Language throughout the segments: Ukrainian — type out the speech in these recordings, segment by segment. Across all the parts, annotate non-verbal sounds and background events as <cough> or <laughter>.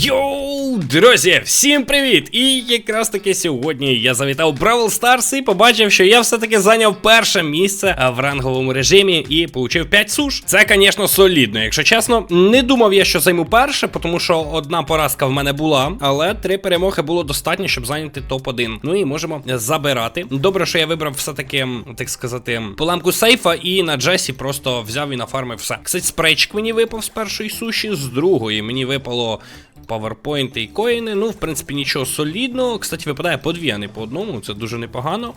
Йоу, друзі, всім привіт! І якраз таки сьогодні я завітав Бравл Старс і побачив, що я все-таки зайняв перше місце в ранговому режимі і получив 5 суш. Це, звісно, солідно. Якщо чесно, не думав я, що займу перше, тому що одна поразка в мене була, але три перемоги було достатньо, щоб зайняти топ-1. Ну і можемо забирати. Добре, що я вибрав все-таки, так сказати, поламку сейфа і на Джесі просто взяв і нафармив все. Кстати, спрейчик мені випав з першої суші, з другої мені випало. Паверпойнти і коїни. Ну, в принципі, нічого солідного. Кстати, випадає по дві, а не по одному, це дуже непогано.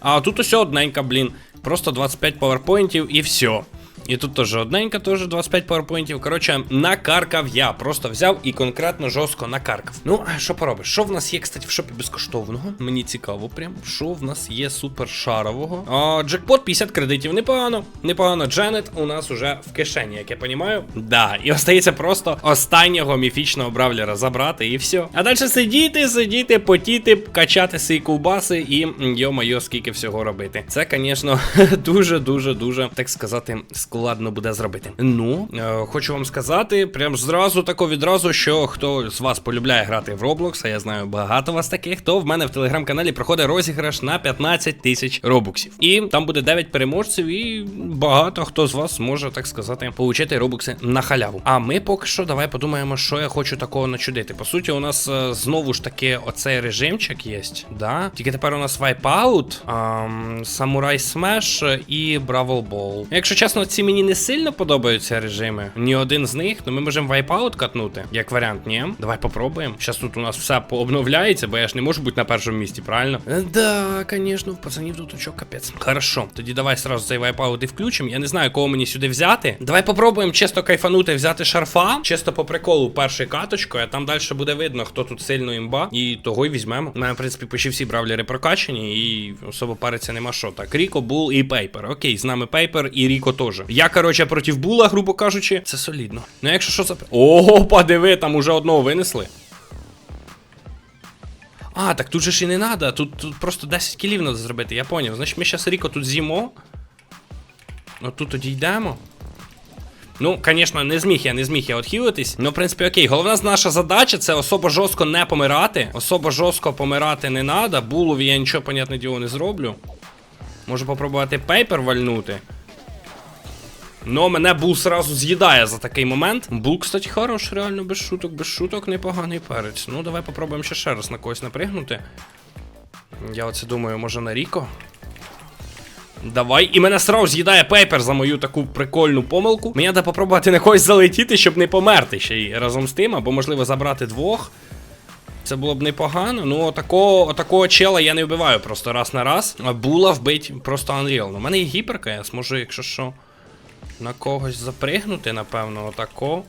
А тут ось одненька, блін. Просто 25 паверпойнтів і все. І тут теж одненька, теж 25 паверпойнтів. Коротше, накаркав я. Просто взяв і конкретно жорстко накаркав. Ну, а що поробиш? Що в нас є, кстати, в шопі безкоштовного? Мені цікаво, прям. Що в нас є супер шарового? А, джекпот 50 кредитів. Непогано. Непогано. Дженет у нас уже в кишені, як я понімаю. Да, і остається просто останнього міфічного бравлера забрати і все. А далі сидіти, сидіти, потіти, качати свої ковбаси і йо-майо, скільки всього робити. Це, звісно, <laughs> дуже-дуже дуже, так сказати, складно буде зробити. Ну, е, хочу вам сказати, прям зразу тако відразу, що хто з вас полюбляє грати в Roblox, а я знаю багато вас таких, то в мене в телеграм-каналі проходить розіграш на 15 тисяч робоксів. І там буде 9 переможців, і багато хто з вас може, так сказати, получити робокси на халяву. А ми поки що давай подумаємо, що я хочу такого начудити. По суті, у нас е, знову ж таки оцей режимчик є. Да? Тільки тепер у нас ем, Samurai Smash і Brawl Ball. Якщо чесно, ці мені не сильно подобаються режими. Ні один з них, ну ми можемо Wipeout катнути, як варіант, ні? Давай попробуємо. Зараз тут у нас все пообновляється, бо я ж не можу бути на першому місці, правильно? Е, Да, звісно, пацанів тут очок капець. Хорошо, тоді давай сразу цей Wipeout і включимо. Я не знаю, кого мені сюди взяти. Давай попробуємо чисто кайфанути, взяти шарфа, чисто по приколу першою каточкою, а там далі буде видно, хто тут сильно імба. І того й візьмемо. У в принципі, почти всі бравлери прокачані, і особо париться нема що. Так, Ріко, Бул і Пейпер. Окей, з нами Пейпер і Ріко теж. Я, коротше, проти Була, грубо кажучи, це солідно. Ну, якщо що це. Ого, подиви, там уже одного винесли. А, так тут же ж і не треба, тут, тут просто 10 кілів треба зробити, я поняв. Значить, ми зараз Ріко тут з'їмо. От тут тоді йдемо. Ну, звісно, не зміг я, не зміг я отхилитись. Ну, в принципі, окей. Головна наша задача це особо жорстко не помирати. Особо жорстко помирати не треба. Булові я нічого, понятне діло, не зроблю. Можу попробувати пейпер вальнути. Ну, мене Бул сразу з'їдає за такий момент. Бул, кстати, хорош, реально без шуток, без шуток, непоганий перець. Ну, давай попробуємо ще ще раз на когось напригнути. Я оце думаю, може на Ріко. Давай, і мене сразу з'їдає пейпер за мою таку прикольну помилку. Мені треба попробувати на когось залетіти, щоб не померти ще й разом з тим, або можливо забрати двох. Це було б непогано. Ну, отакого, отакого чела я не вбиваю просто раз на раз. Була вбить просто Unreal. Ну, У мене є гіперка, я зможу, якщо що, на когось запригнути, напевно, отако.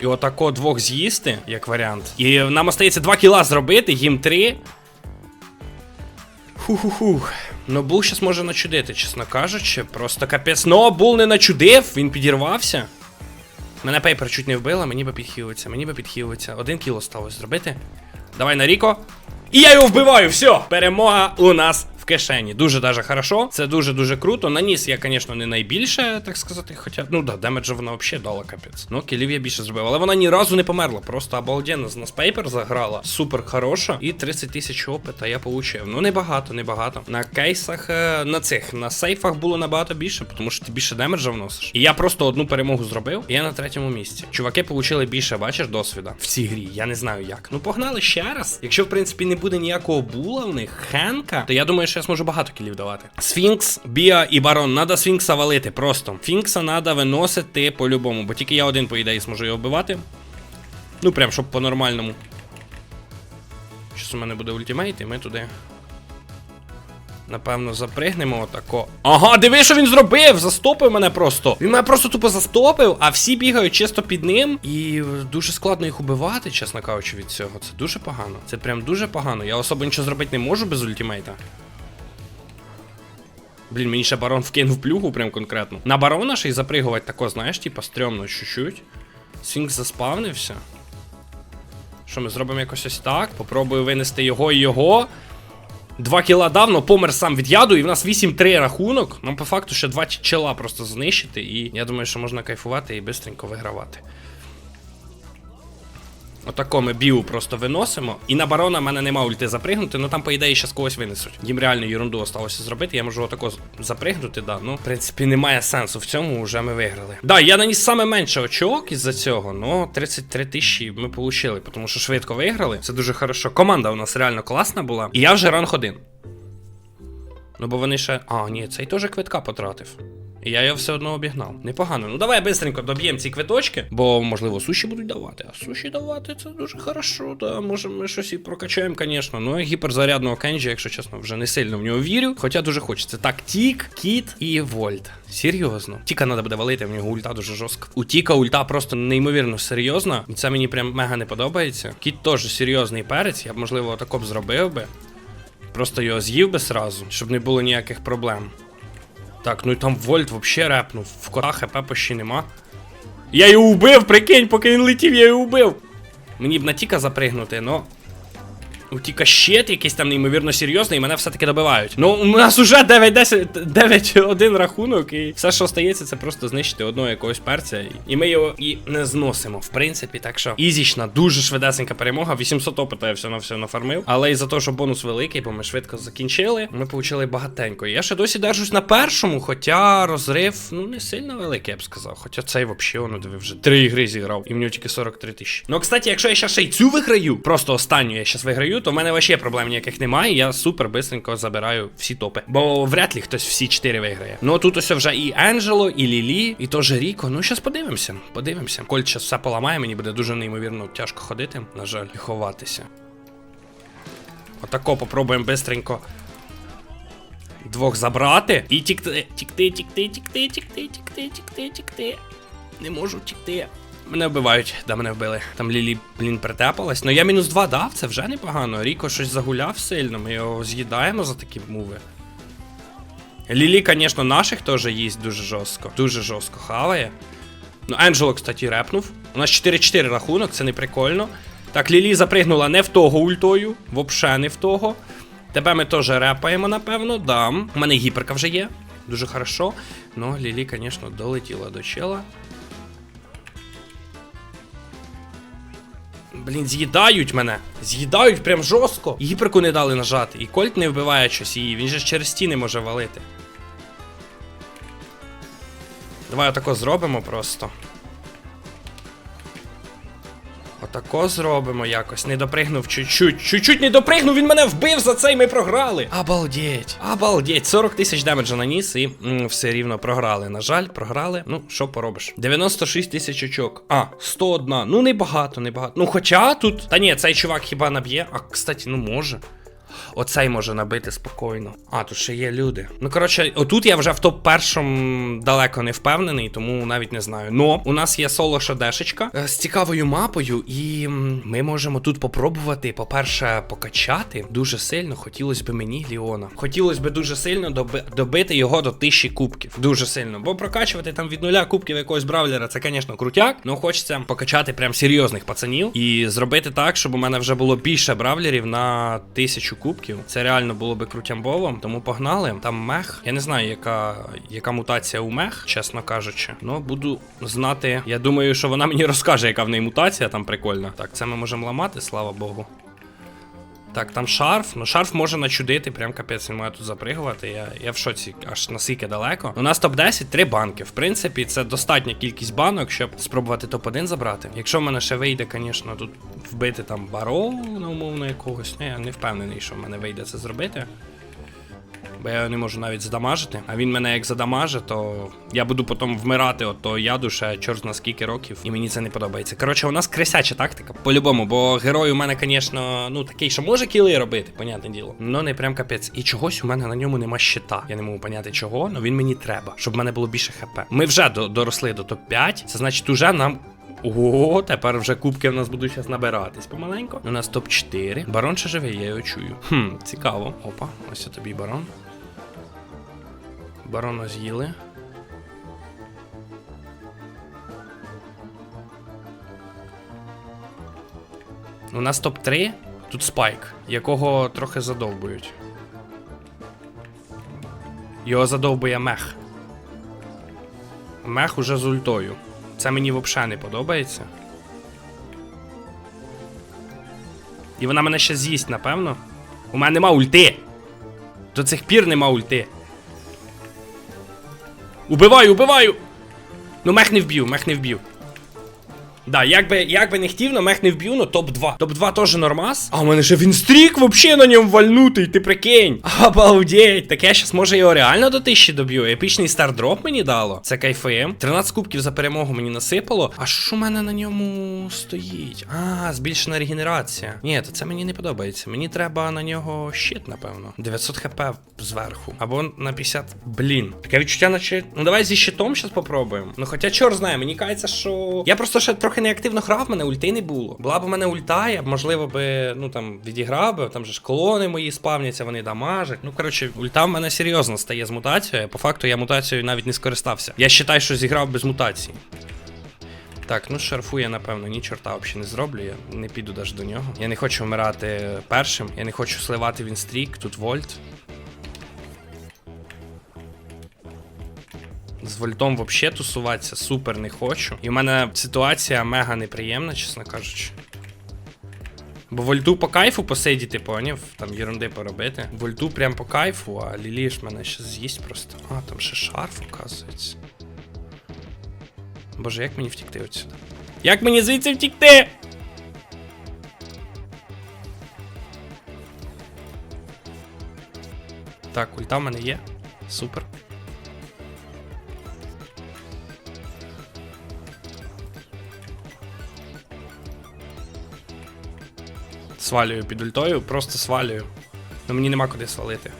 І отако двох з'їсти, як варіант. І нам остається 2 кіла зробити, їм 3. Ху-ху-хух. Ну, Бул щас може начудити, чесно кажучи. Просто капець. Ну, Бул не начудив, він підірвався. Мене пейпер чуть не вбила, мені би підхилиться, мені би підхилиться. Один кіл осталось зробити. Давай на Ріко. І я його вбиваю, все! Перемога у нас кишені. Дуже даже хорошо. Це дуже-дуже круто. Наніс я, звісно, не найбільше, так сказати. Хоча, ну да, демеджа вона взагалі дала капець. Ну, кілів я більше зробив. Але вона ні разу не померла. Просто обалденно з нас пейпер заграла. Супер хороша. І 30 тисяч опита я получив. Ну, небагато, небагато. На кейсах, е, на цих, на сейфах було набагато більше, тому що ти більше демеджа вносиш. І я просто одну перемогу зробив, і я на третьому місці. Чуваки получили більше, бачиш, досвіда в цій грі. Я не знаю як. Ну, погнали ще раз. Якщо, в принципі, не буде ніякого була в них, Хенка, то я думаю, що я зможу багато кілів давати. Сфінкс, Біа і Барон. Надо Сфінкса валити просто. Фінкса треба виносити по-любому, бо тільки я один, по ідеї, зможу його вбивати. Ну, прям, щоб по-нормальному. Щось у мене буде ультимейт, і ми туди. Напевно, запригнемо отако. Ага, диви, що він зробив! Застопив мене просто. Він мене просто тупо застопив, а всі бігають чисто під ним. І дуже складно їх убивати, чесно кажучи, від цього. Це дуже погано. Це прям дуже погано. Я особо нічого зробити не можу без ультимейта. Блін, мені ще барон вкинув плюгу прям конкретно. На барона ще й запригувати тако, знаєш, типа стрьомно чуть-чуть. Сфінкс заспавнився. Що ми зробимо якось ось так? Попробую винести його і його. Два кіла давно помер сам від яду, і в нас 8-3 рахунок. Нам по факту ще два чела просто знищити. І я думаю, що можна кайфувати і швидко вигравати. Отако ми біу просто виносимо. І на барона в мене нема ульти запригнути, ну там, по ідеї, щас когось винесуть. Їм реально ерунду осталося зробити. Я можу отако запригнути, да. Ну, в принципі, немає сенсу в цьому, вже ми виграли. Да, я наніс саме менше очок із-за цього, ну 33 тисячі ми получили, тому що швидко виграли. Це дуже хорошо. Команда у нас реально класна була. І я вже ранг один. Ну, бо вони ще. А, ні, цей теж квитка потратив. І я його все одно обігнав. Непогано. Ну давай бистренько доб'ємо ці квиточки, бо, можливо, суші будуть давати. А суші давати це дуже хорошо. Да, може, ми щось і прокачаємо, звісно. Ну, я гіперзарядного Кенджі, якщо чесно, вже не сильно в нього вірю. Хоча дуже хочеться. Так, Тік, Кіт і Вольт. Серйозно. Тіка треба буде валити, в нього ульта дуже жорстка. У Тіка ульта просто неймовірно серйозна. І це мені прям мега не подобається. Кіт теж серйозний перець. Я б, можливо, отако б зробив би. Просто його з'їв би сразу, щоб не було ніяких проблем. Так, ну і там Вольт вообще репнув. В кота хп почти нема. Я його убив, прикинь, поки він летів, я його убив. Мені б на Тіка запригнути, но. У Тіка щит якийсь там неймовірно серйозний, і мене все-таки добивають. Ну, у нас уже 9-10, 9-1 рахунок, і все, що стається, це просто знищити одного якогось перця. І, і ми його і не зносимо. В принципі, так що ізічна, дуже швидесенька перемога. 800 опита я все на все нафармив. Але із-за того, що бонус великий, бо ми швидко закінчили, ми получили багатенько. Я ще досі держусь на першому, хоча розрив, ну, не сильно великий, я б сказав. Хоча цей взагалі, ну, диви, вже три ігри зіграв, і в нього тільки 43 тисячі. Ну, кстати, якщо я ще й цю виграю, просто останню я зараз виграю, то в мене вообще проблем ніяких немає. Я супер бистренько забираю всі топи. Бо вряд ли хтось всі чотири виграє. Ну тут ось вже і Енджело, і Лілі, і теж Ріко. Ну, зараз подивимося. Подивимося. Коль час все поламає, мені буде дуже неймовірно тяжко ходити, на жаль, і ховатися. Отако попробуємо бистренько. Двох забрати і тікти, тікти, тікти, тікти, тікти, тікти, тікти, тікти. Не можу тікти. Мене вбивають, да мене вбили. Там Лілі, блін, притепалась. Ну я мінус 2 дав, це вже непогано. Ріко щось загуляв сильно, ми його з'їдаємо за такі мови. Лілі, звісно, наших теж їсть дуже жорстко. Дуже жорстко хаває. Ну, Енджело, кстати, репнув. У нас 4-4 рахунок, це не прикольно. Так, Лілі запригнула не в того ультою, вообще не в того. Тебе ми теж репаємо, напевно, да. У мене гіперка вже є. Дуже хорошо. Ну, Лілі, звісно, долетіла до чела. Блін, з'їдають мене. З'їдають прям жорстко. І гіперку не дали нажати. І Кольт не вбиває щось її. Він же через стіни може валити. Давай отако зробимо просто. Отако зробимо якось. Не допригнув чуть-чуть. Чуть-чуть не допригнув, він мене вбив за це і ми програли. Обалдеть. Обалдеть. 40 тисяч демеджа наніс і м, все рівно програли. На жаль, програли. Ну, що поробиш? 96 тисяч очок. А, 101. Ну, небагато, небагато. Ну, хоча тут. Та ні, цей чувак хіба наб'є. А, кстати, ну може. Оцей може набити спокійно. А, тут ще є люди. Ну, коротше, отут я вже в топ першому далеко не впевнений, тому навіть не знаю. Но у нас є соло шадешечка е, з цікавою мапою, і ми можемо тут попробувати, по-перше, покачати. Дуже сильно хотілося б мені Ліона. Хотілося б дуже сильно доби- добити його до тисячі кубків. Дуже сильно. Бо прокачувати там від нуля кубків якогось бравлера, це, звісно, крутяк. Ну хочеться покачати прям серйозних пацанів і зробити так, щоб у мене вже було більше бравлерів на тисячу кубків. Це реально було би крутямболом, Тому погнали. Там мех. Я не знаю, яка, яка мутація у мех, чесно кажучи. Ну, буду знати. Я думаю, що вона мені розкаже, яка в неї мутація там прикольна. Так, це ми можемо ламати, слава Богу. Так, там шарф. Ну, шарф може начудити, прям капець, він має тут запригувати. Я, я в шоці, аж наскільки далеко. У нас топ-10, три банки. В принципі, це достатня кількість банок, щоб спробувати топ-1 забрати. Якщо в мене ще вийде, звісно, тут вбити там барона, умовно, якогось. Ну, я не впевнений, що в мене вийде це зробити. Бо я його не можу навіть задамажити. А він мене як задамажить, то я буду потім вмирати от того яду ще чорт на скільки років, і мені це не подобається. Коротше, у нас крисяча тактика, по-любому, бо герой у мене, звісно, ну такий, що може кіли робити, понятне діло. Ну не прям капець. І чогось у мене на ньому нема щита. Я не можу поняти чого, але він мені треба, щоб в мене було більше хп. Ми вже до- доросли до топ-5. Це значить, уже нам. Ого, тепер вже кубки в нас будуть зараз набиратись помаленько. У нас топ-4. Барон ще живе, я його чую. Хм, цікаво. Опа, ось тобі барон. Барона з'їли. У нас топ-3. Тут спайк, якого трохи задовбують. Його задовбує мех. Мех уже з ультою. Це мені взагалі не подобається. І вона мене ще з'їсть, напевно. У мене нема ульти. До цих пір нема ульти. Убиваю, убиваю! Ну, мех не вб'ю, мех не вб'ю. Да, як би, як би не хотів, но мех не вб'ю, но топ-2. Топ-2 теж нормас. А у мене ще вінстрік вообще на ньому вальнутий, ти прикинь. <laughs> Обалдеть. Так я щас може його реально до 1000 доб'ю. Епічний стардроп мені дало. Це кайфуєм. 13 кубків за перемогу мені насипало. А що у мене на ньому стоїть? А, збільшена регенерація. Ні, то це мені не подобається. Мені треба на нього щит, напевно. 900 хп зверху. Або на 50. Блін. Таке відчуття, наче. Ну давай зі щитом щас попробуємо. Ну хоча чор знає, мені кажеться, що. Я просто ще трохи неактивно грав, в мене ульти не було. Була б у мене ульта, я б, можливо, би, ну там відіграв би, там же ж колони мої спавняться, вони дамажать. Ну, коротше, ульта в мене серйозно стає з мутацією. По факту я мутацією навіть не скористався. Я вважаю, що зіграв без мутації. Так, ну шарфу я, напевно, ні чорта взагалі не зроблю. Я не піду навіть до нього. Я не хочу вмирати першим, я не хочу сливати він стрік, тут вольт. З вольтом взагалі тусуватися супер не хочу. І в мене ситуація мега неприємна, чесно кажучи. Бо вольту по кайфу посидіти, поняв? Там єрунди поробити. Вольту прям по кайфу, а Лілі ж мене ще з'їсть просто. А, там ще шарф, оказується. Боже, як мені втікти отсюди? Як мені звідси втікти? Так, ульта в мене є. Супер. Свалюю під ультою, просто свалюю. Ну мені нема куди свалити.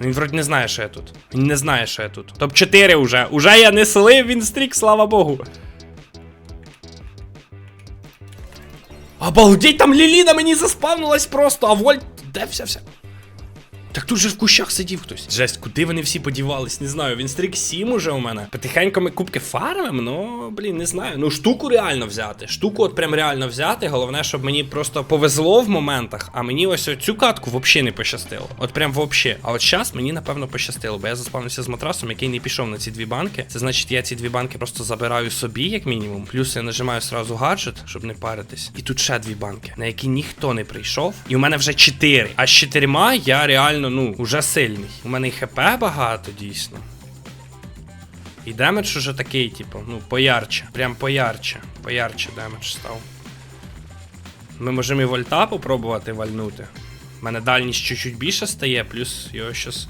Ну, Він вроді не знає, що я тут. Він не знає, що я тут. Топ-4 уже. Уже я не слив, він стрік, слава Богу. Обалдеть, там Ліліна мені заспавнилась просто, а Вольт. Де вся вся? Так тут же в кущах сидів хтось. Жесть, куди вони всі подівались? Не знаю. Він стрік 7 уже у мене. Потихеньку ми кубки фармим, ну блін, не знаю. Ну штуку реально взяти. Штуку от прям реально взяти. Головне, щоб мені просто повезло в моментах, а мені ось цю катку взагалі не пощастило. От прям взагалі. А от зараз мені напевно пощастило, бо я заспавнився з матрасом, який не пішов на ці дві банки. Це значить, я ці дві банки просто забираю собі, як мінімум. Плюс я нажимаю сразу гаджет, щоб не паритись. І тут ще дві банки, на які ніхто не прийшов. І у мене вже чотири. А з чотирма я реально, ну, уже сильний. У мене і хп багато, дійсно. І демедж уже такий, типу, ну, поярче. Прям поярче. Поярче демедж став. Ми можемо і вольта попробувати вальнути. У мене дальність чуть-чуть більше стає, плюс його щас.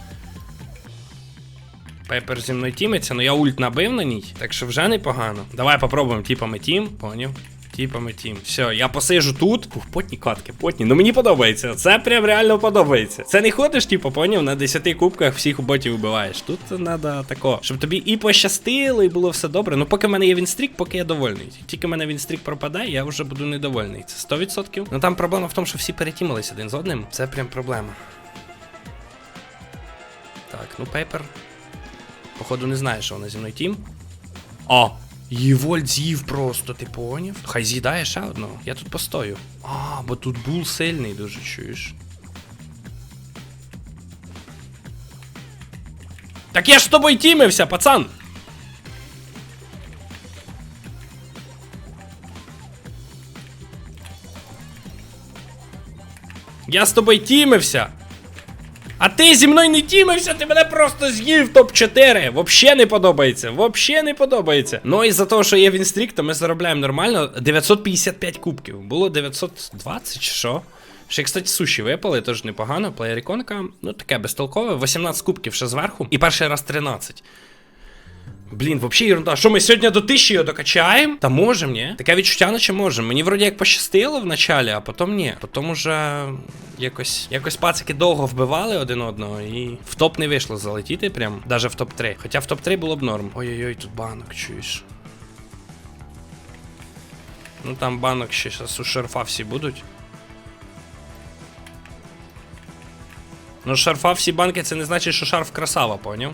Пепер зі мною тімиться, ну я ульт набив на ній, так що вже непогано. Давай попробуємо типами тім, поняв? Типами тім. Все, я посижу тут. Ух, потні катки, потні. Ну мені подобається. Це прям реально подобається. Це не ходиш, типу, поняв, на 10 кубках всіх ботів вбиваєш. Тут треба тако, щоб тобі і пощастило, і було все добре. Ну, поки в мене є вінстрік, поки я довольний. Тільки в мене вінстрік пропадає, я вже буду недовольний. Це 100%. Ну там проблема в тому, що всі перетімились один з одним. Це прям проблема. Так, ну пейпер. Походу, не знає, що вона зі мною тім. О! Її вольт з'їв просто, ти поняв? Хай з'їдає ще одного. Я тут постою. А, бо тут бул сильний дуже чуєш. Так я ж з тобою тімився, пацан! Я з тобою тімився! А ти зі мною не тімився, ти мене просто з'їв топ-4. Вообще не подобається. Вообще не подобається. Ну і за те, що є Вінстрік, то ми заробляємо нормально 955 кубків. Було 920 чи що? Ще, кстати, суші випали, теж непогано. Плеєріконка, ну таке безтолкове. 18 кубків ще зверху. І перший раз 13. Блін, взагалі ерунда. Що ми сьогодні до тисячі його докачаємо? Та можемо, ні? Таке відчуття, наче можемо. Мені вроді як пощастило в началі, а потім ні. Потім уже якось якось пацики довго вбивали один одного і в топ не вийшло залетіти, прям, навіть в топ-3. Хоча в топ-3 було б норм. Ой-ой-ой, тут банок, чуєш. Ну там банок ще зараз у шарфа всі будуть. Ну, шарфа всі банки, це не значить, що шарф красава, поняв?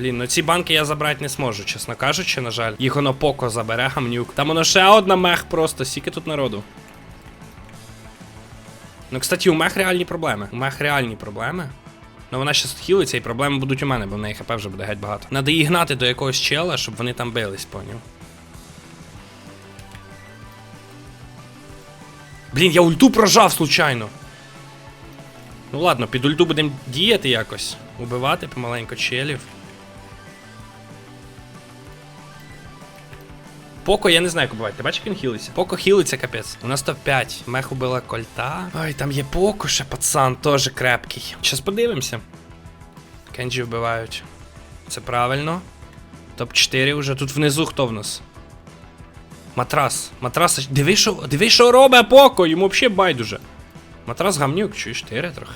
Блін, ну ці банки я забрати не зможу, чесно кажучи, на жаль. Їх воно поко забере гамнюк. Там воно ще одна мех просто, скільки тут народу. Ну, кстати, у мех реальні проблеми. У мех реальні проблеми. Ну вона щас хілиться, і проблеми будуть у мене, бо в неї хп вже буде геть багато. Надо її гнати до якогось чела, щоб вони там бились, поняв. Блін, я ульту прожав случайно. Ну ладно, під ульту будемо діяти якось. Убивати помаленько челів. Поко, я не знаю, як убивати. Ти бачиш, як він хілиться? Поко хілиться, капець. У нас топ-5. Мех убила кольта. Ой, там є Поко ще, пацан, теж крепкий. Щас подивимося. Кенджі вбивають. Це правильно. Топ-4 вже. Тут внизу хто в нас? Матрас. Матрас. Диви, що, диви, що робить Поко, йому взагалі байдуже. Матрас гамнюк, чуєш, тире трохи.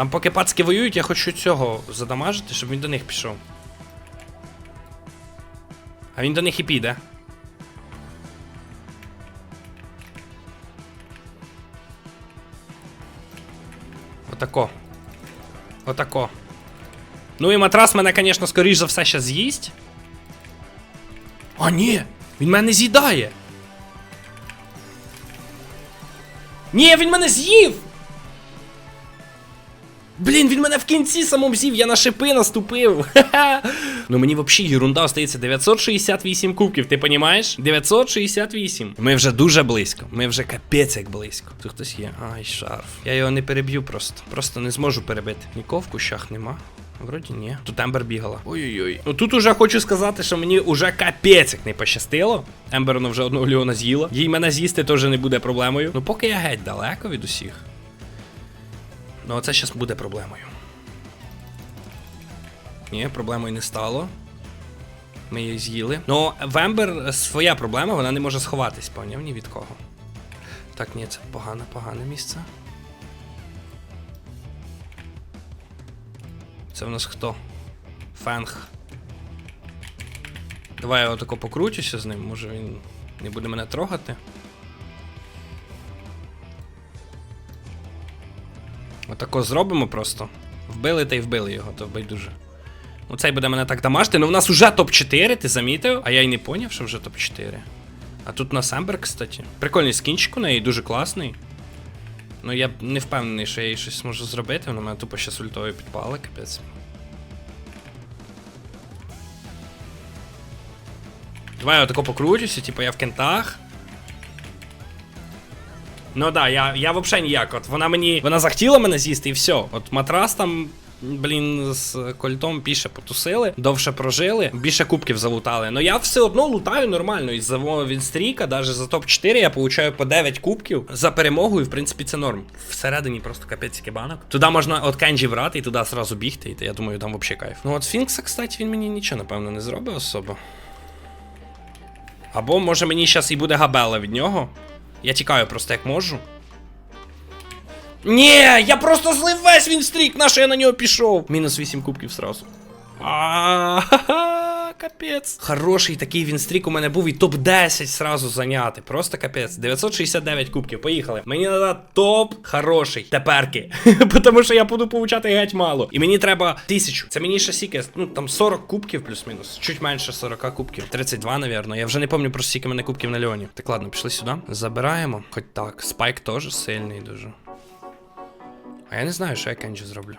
Там поки пацки воюють, я хочу цього задамажити, щоб він до них пішов. А він до них і піде. Отако. Отако. Ну і матрас мене, звісно, скоріш за все, ще з'їсть. А, ні! Він мене з'їдає. Ні, він мене з'їв! Блін, він мене в кінці самому з'їв, я на шипи наступив. Ха-ха. <laughs> Ну мені взагалі ерунда остається 968 кубків, ти понімаєш? 968. Ми вже дуже близько. Ми вже капець як близько. Тут хтось є. Ай, шарф. Я його не переб'ю просто. Просто не зможу перебити. Нікого в кущах нема. Вроді ні. Тут Ембер бігала. Ой-ой-ой. Ну тут уже хочу сказати, що мені уже капець як не пощастило. Ембер воно вже одного Леона з'їла. Їй мене з'їсти теж не буде проблемою. Ну поки я геть далеко від усіх. Ну, а це зараз буде проблемою. Ні, проблемою не стало. Ми її з'їли. Ну, в Ембер своя проблема, вона не може сховатись, поняв ні від кого. Так, ні, це погане, погане місце. Це в нас хто? Фенг. Давай я отако покручуся з ним, може він не буде мене трогати. Отако зробимо просто. Вбили та й вбили його, то байдуже. Ну цей буде мене так дамажити. Ну в нас уже топ-4, ти замітив? А я й не поняв, що вже топ-4. А тут у нас Ембер, кстати. Прикольний скінчик у неї, дуже класний. Ну я не впевнений, що я їй щось зможу зробити, вона мене тупо щас ультою підпали, капець. Давай я отако покручуся, типу я в кентах. Ну да, я, я взагалі ніяк. От вона мені. Вона захотіла мене з'їсти і все. От матрас там. Блін, з кольтом більше потусили, довше прожили, більше кубків залутали. Ну я все одно лутаю нормально. Із за Вінстріка, навіть за топ-4 я получаю по 9 кубків за перемогу, і в принципі це норм. Всередині просто капець банок. Туди можна от Кенджі брати і туди зразу бігти, і я думаю, там взагалі кайф. Ну от Фінкса, кстати, він мені нічого, напевно, не зробить особо. Або може мені зараз і буде габела від нього. Я тікаю просто як можу. Ні, я просто злив весь він стрік, на що я на нього пішов. Мінус 8 кубків сразу. А, капець. Хороший такий вінстрік у мене був і топ-10 сразу зайняти. Просто капець. 969 кубків. Поїхали. Мені треба топ хороший. Теперки. <laughs> Тому що я буду получати геть мало. І мені треба тисячу. Це мені ще сіки, ну там 40 кубків плюс-мінус. Чуть менше 40 кубків. 32, навірно. Я вже не пам'ятаю про скільки мене кубків на льоні. Так ладно, пішли сюди. Забираємо. Хоч так. Спайк теж сильний дуже. А я не знаю, що я Кенджі зроблю.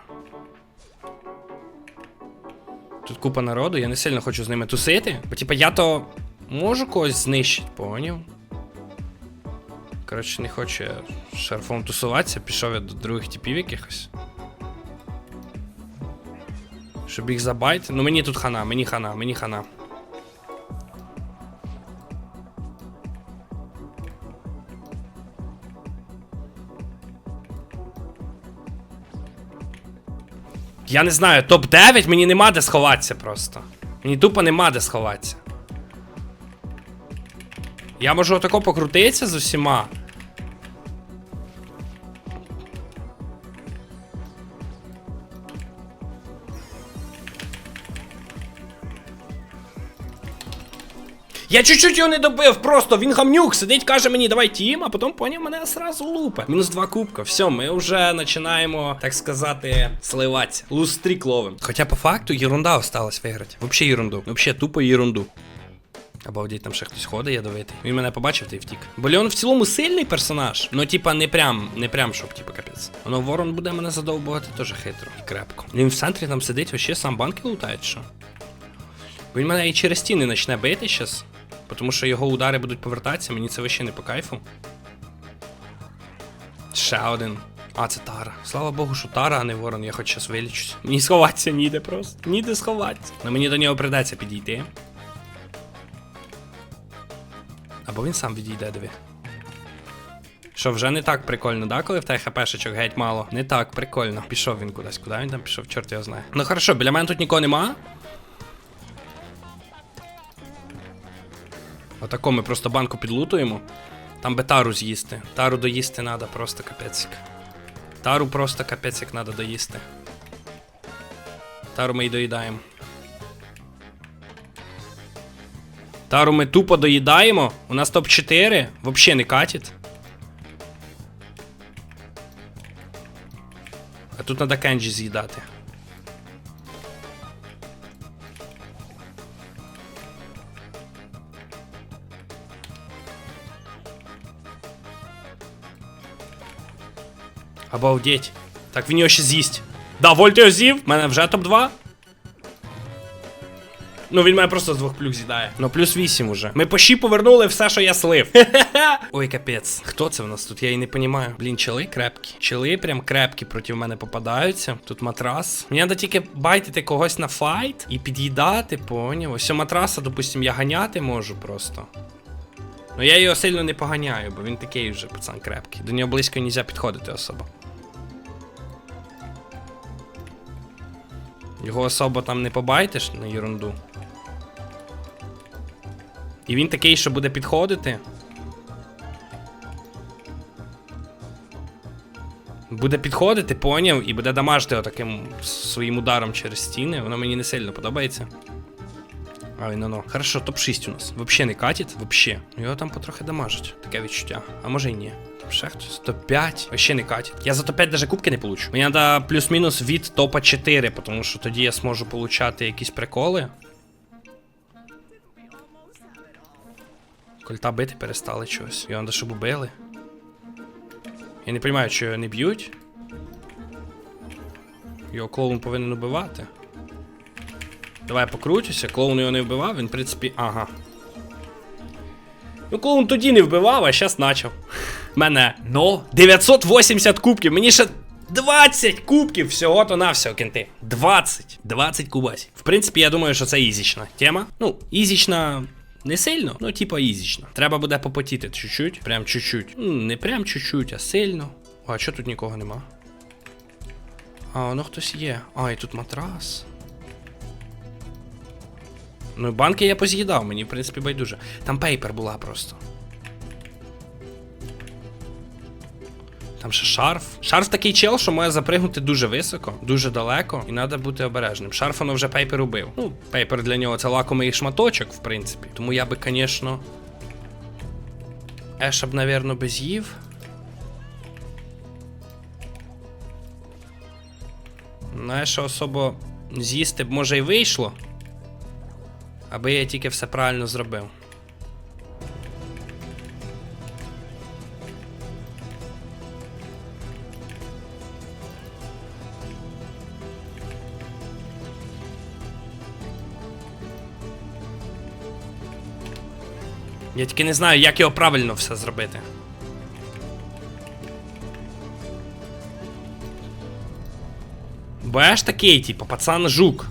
Тут купа народу, я не сильно хочу з ними тусити. Бо типа я то можу когось знищити, поняв? Коротше, не хочу шарфом тусуватися, пішов я до других типів якихось. Щоб їх забайти. Ну мені тут хана, мені хана, мені хана. Я не знаю, топ-9 мені нема де сховатися просто. Мені тупо нема де сховатися. Я можу отако покрутитися з усіма. Я чуть-чуть його не добив, просто він гамнюк сидить, каже мені, давай тім, а потім поняв мене сразу лупа. Мінус два кубка. Все, ми вже починаємо, так сказати, сливатися. Лустрік ловим. Хоча по факту ерунда осталась виграти. Вообще ерунду. Вообще тупо ерунду. Обалдеть, там ще хтось ходить ядовитий. Він мене побачив та й втік. Бо Леон в цілому сильний персонаж. Ну, типа, не прям, не прям, щоб, типа, капець. Воно ворон буде мене задовбувати теж хитро і крепко. Він в центрі там сидить, вообще сам банки лутає, що? Він мене і через стіни почне бити щас. Тому що його удари будуть повертатися, мені це вообще не по кайфу. Ще один. А, це Тара. Слава Богу, що Тара, а не ворон, я хоч щас вилічусь. Мені сховатися ніде просто. Ніде сховатися. Но мені до нього придеться підійти. Або він сам відійде, диви. Що, вже не так прикольно, да, коли в тебе хпшечок геть мало? Не так прикольно. Пішов він кудись. Куди він там пішов? Чорт його знає. Ну хорошо, біля мене тут нікого нема. Отако ми просто банку підлутуємо. Там би тару з'їсти. Тару доїсти треба просто капець. Тару просто капець як треба доїсти. Тару ми й доїдаємо. Тару ми тупо доїдаємо. У нас топ-4. Взагалі не катить. А тут треба кенджі з'їдати. Обалдеть. Так він його ще з'їсть. Да, Вольт його з'їв. У мене вже топ-2. Ну, він мене просто з двох плюх з'їдає. Ну, плюс 8 уже. Ми пощі повернули все, що я слив. <laughs> Ой, капець. Хто це в нас тут? Я і не розумію. Блін, чели крепкі. Чели прям крепкі проти мене попадаються. Тут матрас. Мені треба тільки байтити когось на файт і під'їдати, поняв. Ось матраса, допустим, я ганяти можу просто. Ну я його сильно не поганяю, бо він такий вже пацан крепкий. До нього близько не можна підходити особо. Його особо там не побайтиш на ерунду. І він такий, що буде підходити. Буде підходити, поняв, і буде дамажити отаким своїм ударом через стіни. Воно мені не сильно подобається. Ай, ну ну. Хорошо, топ-6 у нас. Вообще не катить, вообще. Його там потрохи дамажить. Таке відчуття. А може і ні. Хтось. Топ-5. Вообще не катить. Я за топ-5 даже кубки не получу. Мені треба плюс-мінус від топа 4, тому що тоді я зможу получати якісь приколи. Кольта бити перестали чогось. Його треба, щоб убили. Я не розумію, що його не б'ють. Його клоун повинен убивати. Давай я покрутюся, клоун його не вбивав, він, в принципі. Ага. Ну, клоун тоді не вбивав, а зараз почав. Мене. Ну, 980 кубків. Мені ще 20 кубків всього то навсього кенти. 20. 20 кубасів. В принципі, я думаю, що це ізічна тема. Ну, ізічна. Не сильно, ну типа ізічна. Треба буде попотіти чуть-чуть. Прям чуть-чуть. Ну, Не прям чуть-чуть, а сильно. А що тут нікого нема? А, воно хтось є. А, і тут матрас. Ну, банки я поз'їдав, мені, в принципі, байдуже. Там пейпер була просто. Там ще шарф. Шарф такий чел, що має запригнути дуже високо, дуже далеко, і треба бути обережним. Шарф воно вже пейпер убив. Ну, пейпер для нього це лакомий шматочок, в принципі. Тому я би, звісно. Еша б, навірно, би з'їв. Ну, Еша особо з'їсти б може й вийшло. Аби я тільки все правильно зробив. Я тільки не знаю, як його правильно все зробити. Ж такий, типу, пацан жук.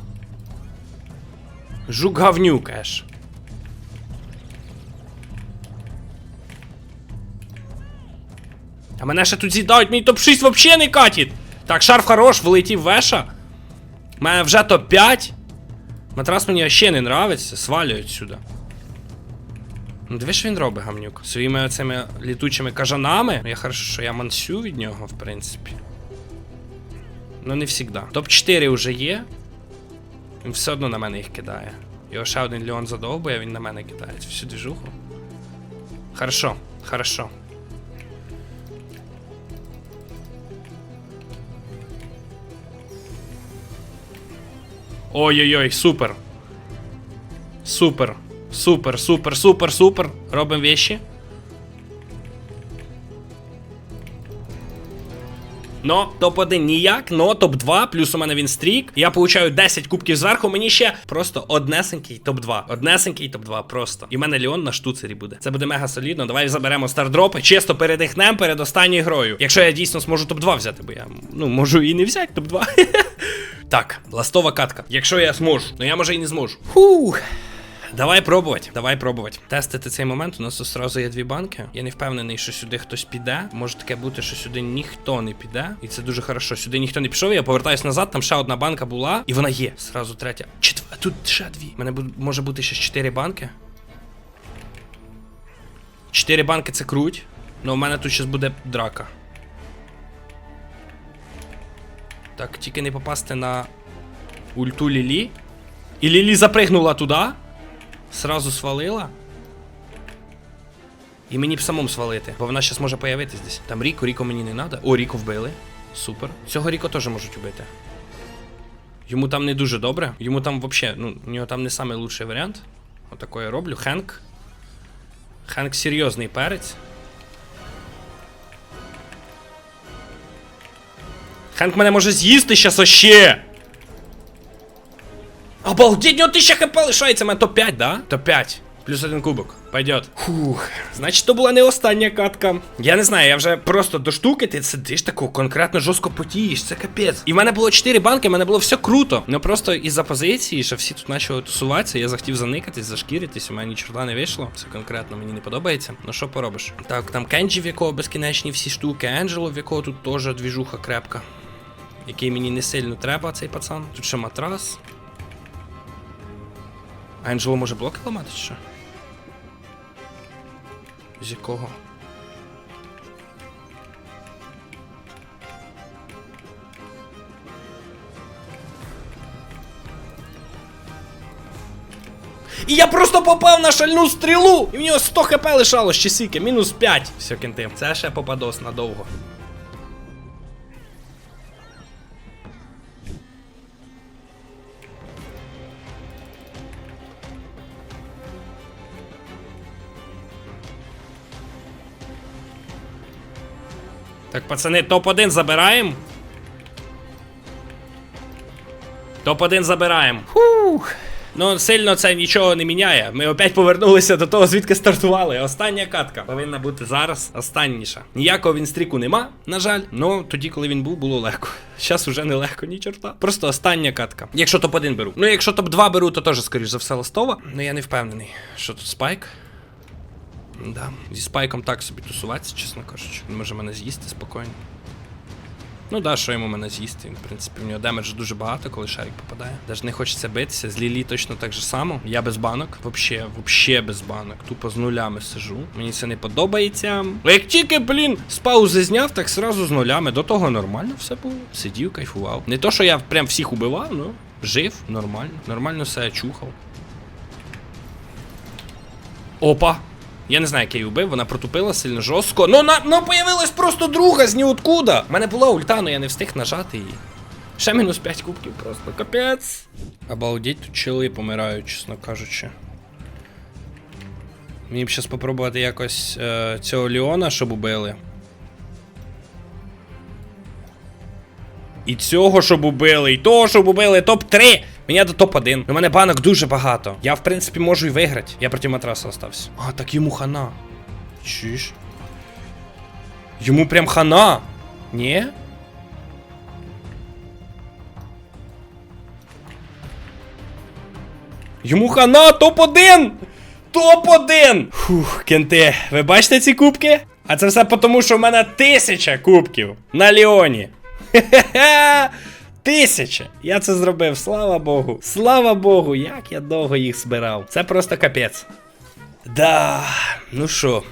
Жук говнюк, еш. А мене ще тут з'їдають, мій топ-6 вообще не катить. Так, шарф хорош, влетів веша. У мене вже топ-5. Матрас мені ще не нравиться, свалюють сюди. Ну, диви, що він робить, гамнюк. Своїми оцими літучими кажанами. Я хорошо, що я мансю від нього, в принципі. Ну, не завжди. Топ-4 вже є. Він все одно на мене їх кидає. Його ще один Леон задовбує, він на мене кидає всю движуху. Хорошо, хорошо. Ой-ой-ой, супер. Супер. Супер, супер, супер, супер. Робимо вещі. Но топ-1 ніяк, но топ-2, плюс у мене він стрік. Я получаю 10 кубків зверху, мені ще просто однесенький топ-2. Однесенький топ-2, просто. І в мене Леон на штуцері буде. Це буде мега солідно. Давай заберемо стардропи, чисто передихнем перед останньою грою. Якщо я дійсно зможу топ-2 взяти, бо я ну можу і не взяти топ-2. <laughs> так, ластова катка. Якщо я зможу, ну я може і не зможу. Фух. Давай пробувати, давай пробувати. Тестити цей момент. У нас тут сразу є дві банки. Я не впевнений, що сюди хтось піде. Може таке бути, що сюди ніхто не піде. І це дуже хорошо. Сюди ніхто не пішов. Я повертаюсь назад, там ще одна банка була, і вона є. Сразу третя. Четвер... Тут ще дві. У мене може бути ще чотири банки. Чотири банки це круть. Ну, у мене тут зараз буде драка. Так, тільки не попасти на ульту Лілі. І Лілі запригнула туди. Сразу свалила. І мені б самому свалити, бо вона зараз може появитись десь. Там Ріко, Ріко мені не треба. О, Ріко вбили. Супер. Цього Ріко теж можуть убити. Йому там не дуже добре. Йому там взагалі, ну, у нього там не найкращий варіант. Отако я роблю. Хенк. Хенк серйозний перець. Хенк мене може з'їсти щас още. Обалдеть, у нього 1000 хп лишається, мене топ-5, да? Топ-5. Плюс один кубок. Пойдет. Фух. Значить, то була не остання катка. Я не знаю, я вже просто до штуки, ти сидиш тако конкретно жорстко потієш, це капець. І в мене було 4 банки, в мене було все круто. Ну просто із-за позиції, що всі тут почали тусуватися, я захотів заникатись, зашкіритись, у мене ні чорта не вийшло. Це конкретно мені не подобається. Ну що поробиш? Так, там Кенджі, в якого безкінечні всі штуки, Енджело, в якого тут теж двіжуха крепка. Який мені не сильно треба, цей пацан. Тут ще матрас. А Енджело може блоки ламати чи що? З якого? І я просто попав на шальну стрілу! І в нього 100 хп лишалось ще сіки, мінус 5. Все, кінти. Це ще попадос надовго. Пацани, топ-1 забираємо. Топ-1 забираємо. Фух. Ну, сильно це нічого не міняє. Ми опять повернулися до того, звідки стартували. Остання катка повинна бути зараз останніша. Ніякого вінстріку нема, на жаль. Ну тоді, коли він був, було легко. Зараз уже не легко, ні чорта. Просто остання катка. Якщо топ-1 беру. Ну, якщо топ-2 беру, то теж, скоріш за все, ластова. Ну я не впевнений. Що тут спайк? Да. Зі спайком так собі тусуватися, чесно кажучи. Він може мене з'їсти спокійно. Ну да, що йому мене з'їсти. В принципі, в нього демеджу дуже багато, коли шарик попадає. Даже не хочеться битися. З Лілі точно так же само. Я без банок. Вообще, вообще без банок. Тупо з нулями сижу. Мені це не подобається. Як тільки, блін, з паузи зняв, так сразу з нулями. До того нормально все було. Сидів, кайфував. Не то, що я прям всіх убивав, ну жив, нормально. Нормально все чухав. Опа! Я не знаю, як я її вбив, вона протупила сильно жорстко. Ну, на, ну появилась просто друга з ніоткуда. У мене була ульта, але я не встиг нажати її. Ще мінус 5 кубків просто. Капець. Обалдеть, тут чили помирають, чесно кажучи. Мені б зараз спробувати якось е, цього Леона, щоб убили. І цього, щоб убили, і того, щоб убили, топ-3. Мені до топ-1. У мене банок дуже багато. Я, в принципі, можу і виграти. Я проти матраса остався. А, так йому хана. Чуєш? Йому прям хана. Ні? Йому хана топ-1! Топ-1! Фух, кенте, ви бачите ці кубки? А це все тому, що в мене тисяча кубків на Леоні. Хе-хе! Тисяча! Я це зробив, слава Богу. Слава Богу, як я довго їх збирав. Це просто капець. Да, ну що,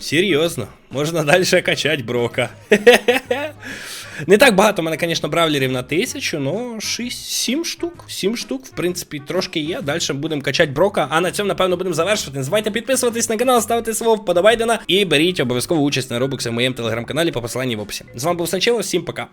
серйозно, можна далі качати брока. <laughs> Не так багато в мене, звісно, бравлерів на тисячу, но 6, 7 штук. 7 штук, в принципі, трошки є. Далі будемо качати брока. А на цьому, напевно, будемо завершувати. Не забувайте підписуватись на канал, ставити свого вподобайдена і беріть обов'язково участь на робоксі в моєму телеграм-каналі по посиланні в описі. З вами був Санчело, всім пока.